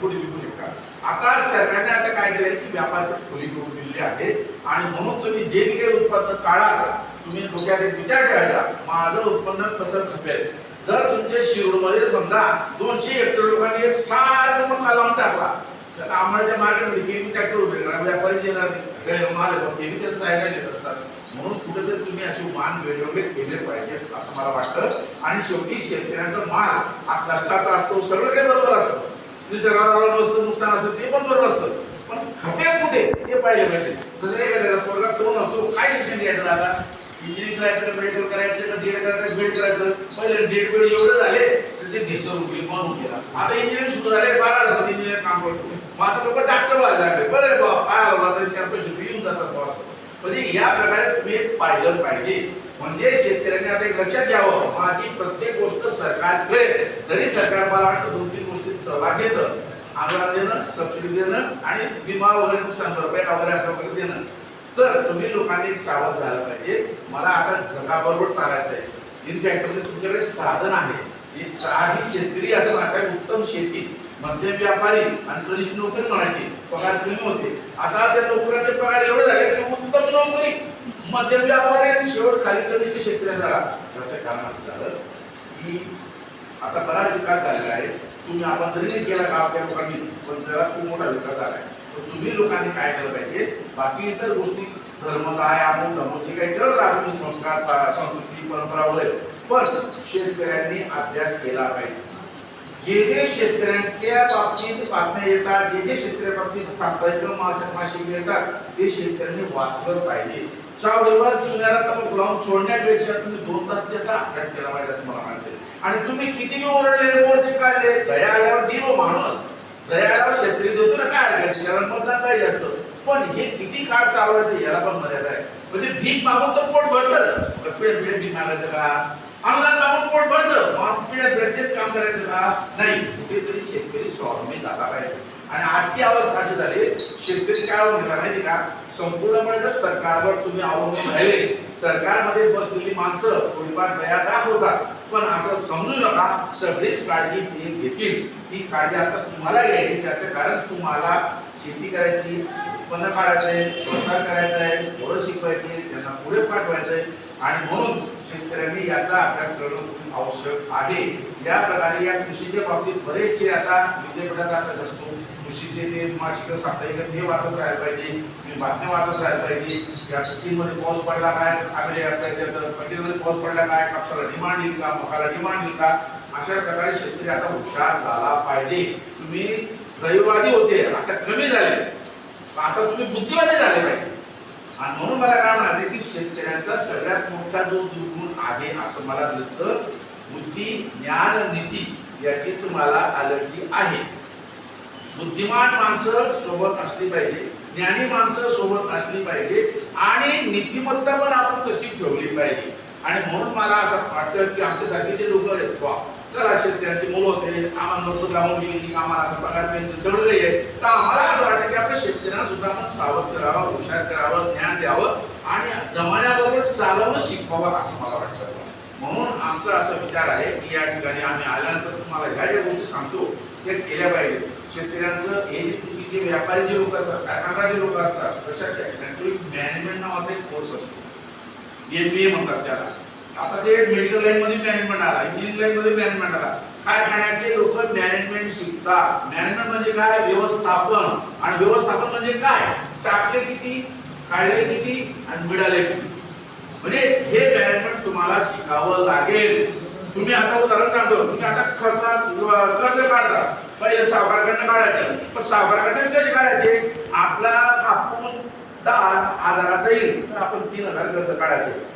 पुढे विकू शकता? आता सरकारने आता काय केलंय की व्यापार खुली करून दिलेली आहे. आणि म्हणून तुम्ही जे काही उत्पन्न काढाल तुम्ही डोक्यात एक विचार ठेवायचा माझं उत्पन्न कसं खपेल? जर तुमच्या शिरूरमध्ये समजा दोनशे हेक्टर लोकांनी एक सारखं मोठा लावून टाकला तर आम्हाला मार्केटमध्ये केवी ट्रॅक्टर उभे करणार व्यापारी येणार नाही. गैरमाल आहे त्याचं जायला घेत असतात. म्हणून कुठेतरी तुम्ही असे मान वेगवेगळे केले पाहिजेत असं मला वाटतं. आणि शेवटी शेतकऱ्यांचा माल हा कष्टाचा असतो सगळं काही बरोबर असतं. निसर्गाला नसतं नुकसान असतं ते पण बरोबर असतं. पण खपे कुठे? ते पाहिले पाहिजे. जसं एखाद्याला पोरगा तरुण असतो काय शिक्षण घ्यायचं दादा? इंजिनिअरिंग करायचं मेडिकल करायचं का डीएड करायचं बीड करायचं? पहिले डीएड बीड एवढं झाले तर ते ढेसरून गेले म्हणून गेला आता इंजिनिअरिंग सुरू झाले बारा हजार इंजिनिअर काम करतो. मग आता लोक डॉक्टर व्हायला लागले. बरं बाबा काय आला तरी चार पैसे रुपये येऊन जातात बॉस म्हणजे या प्रकारे तुम्ही एक पाहिलं पाहिजे. म्हणजे शेतकऱ्यांनी आता एक लक्षात घ्यावं. माझी प्रत्येक गोष्ट सरकार करेल तरी सरकार मला वाटतं दोन तीन घेतं देणं सबसिडी देणं आणि विमा वगैरे नुकसान भरपाई वगैरे असं वगैरे देणं. तर तुम्ही लोकांनी एक सावध झालं पाहिजे. मला आता जगाबरोबर चालायचं आहे. इनफॅक्ट म्हणजे तुमच्याकडे साधन आहे. ही साधी शेतकरी असं म्हणतात उत्तम शेती. मध्यम व्यापारी आणि कनिष्ठ नोकरी म्हणायची. पगार कमी होते. आता त्या नोकऱ्याचे पगार एवढे झाले की उत्तम नोकरी. मध्यम व्यापारी आणि शेवट खाली कनिष्ठ शेतकरी झाला त्याचं कारण असं झालं की आता बराच विकास झालेला आहे. तुम्ही आपण जरी नाही केला गावच्या लोकांनी पण जगात खूप मोठा विकास झाला आहे तर तुम्ही लोकांनी काय केलं पाहिजे? बाकी इतर गोष्टी धर्म काय अमुक धर्म काही करत राहा तुम्ही संस्कार संस्कृती परंपरा वगैरे. पण शेतकऱ्यांनी अभ्यास केला पाहिजे. जे जे शेतकऱ्यांच्या बाबतीत बातम्या येतात जे जे शेतकऱ्या बाबतीत साप्ताहिक मासिक मासिक येतात ते शेतकऱ्यांनी वाचलं पाहिजे. चावडीवर चुन्याला तर लावून सोडण्यापेक्षा तुम्ही दोन तास त्याचा अभ्यास केला पाहिजे असं मला म्हणायचं आणि तुम्ही किती ओरडले मोर्चे काढले दया आल्यावर दिलो माणूस. दया आल्यावर शेतकरी देतो ना काय हरकत? कारण मतदान काही जास्त पण हे किती काळ चालवायचं याला पण मर्यादा आहे. म्हणजे भीक मागून तर पोट भरतं. पिढ्या पिढ्या भीक मागायचं का? अनुदान मागून पोट भरतं. पिढ्या पिढ्या तेच काम करायचं का? नाही. कुठेतरी शेतकरी स्वावलंबी झाला पाहिजे. आणि आजची अवस्था अशी झाली शेतकरी काय होऊन गेला माहिती का? संपूर्णपणे जर सरकारवर तुम्ही अवलंबून राहिले सरकारमध्ये बसलेली माणसं थोडीफार दया दाखवतात. पण असं समजू नका सगळीच काळजी ते घेतील. ती काळजी आता तुम्हाला घ्यायची त्याचं कारण तुम्हाला शेती करायची उत्पन्न काढायचं आहे व्यवसाय करायचा आहे पोरं शिकवायचे त्यांना पुढे पाठवायचं आहे. आणि म्हणून शेतकऱ्यांनी याचा अभ्यास करणं खूप आवश्यक आहे. या प्रकारे या कृषीच्या बाबतीत बरेचसे आता विद्यापीठात अभ्यास असतो कृषीचे ते मासिक साप्ताहिक हे वाचत राहायला पाहिजे. मी बातम्या वाचत राहायला पाहिजे. या चीनमध्ये पाऊस पडला काय? आपल्या आपल्या याच्यात पाऊस पडला काय? कापसाला डिमांड येईल का? मकाला डिमांड येईल का? अशा प्रकारे शेतकरी आता हुशार झाला पाहिजे. तुम्ही रविवारी होते आता कमी झाले. आता तुम्ही बुद्धिवादी झाले पाहिजे आणि म्हणून मला काय म्हणाले की शेतकऱ्यांचा सगळ्यात मोठा जो दुर्गुण आहे असं मला दिसतं बुद्धी ज्ञान नीती याची तुम्हाला अलर्जी आहे. बुद्धिमान माणसं सोबत असली पाहिजे ज्ञानी माणसं सोबत असली पाहिजे आणि नीतिमत्ता पण आपण कशी ठेवली पाहिजे. आणि म्हणून मला असं वाटतं की आमच्यासारखे जे लोक आहेत बा तर असे त्यांची मुलं होते आम्हाला नोकरी लावून गेली आम्हाला आता पगार पेन्शन सगळं आहे तर आम्हाला असं वाटतं की आपल्या शेतकऱ्यांना सुद्धा आपण सावध करावं हुशार करावं ज्ञान द्यावं आणि जमान्याबरोबर चालवणं शिकवावं असं मला वाटतं. म्हणून आमचा असा विचार आहे की या ठिकाणी आम्ही आल्यानंतर तुम्हाला ह्या ज्या गोष्टी सांगतो त्या केल्या पाहिजे शेतकऱ्यांचं हे जे तुमची जे व्यापारी जे लोक असतात कारखानदार जे लोक असतात लक्षात घ्या मॅनेजमेंट नावाचा एक कोर्स असतो. एम बी ए म्हणतात त्याला. आता ते मेडिकल लाईन मध्ये मॅनेजमेंट आला इंजिनिअरिंग लाईन मध्ये मॅनेजमेंट आला. कारखान्याचे लोक मॅनेजमेंट शिकतात. मॅनेजमेंट म्हणजे काय? व्यवस्थापन. आणि व्यवस्थापन म्हणजे काय? टाकले किती? काढले किती? आणि मिळाले किती? म्हणजे हे मॅनेजमेंट तुम्हाला शिकावं लागेल. तुम्ही आता उदाहरण सांगतो. तुम्ही आता खर्च कर्ज काढता पहिले सावकारकडनं काढायचं. पण सावकारकडनं कसे काढायचे? आपला कापूस दहा हजाराचा येईल तर आपण तीन हजार कर्ज काढायचे.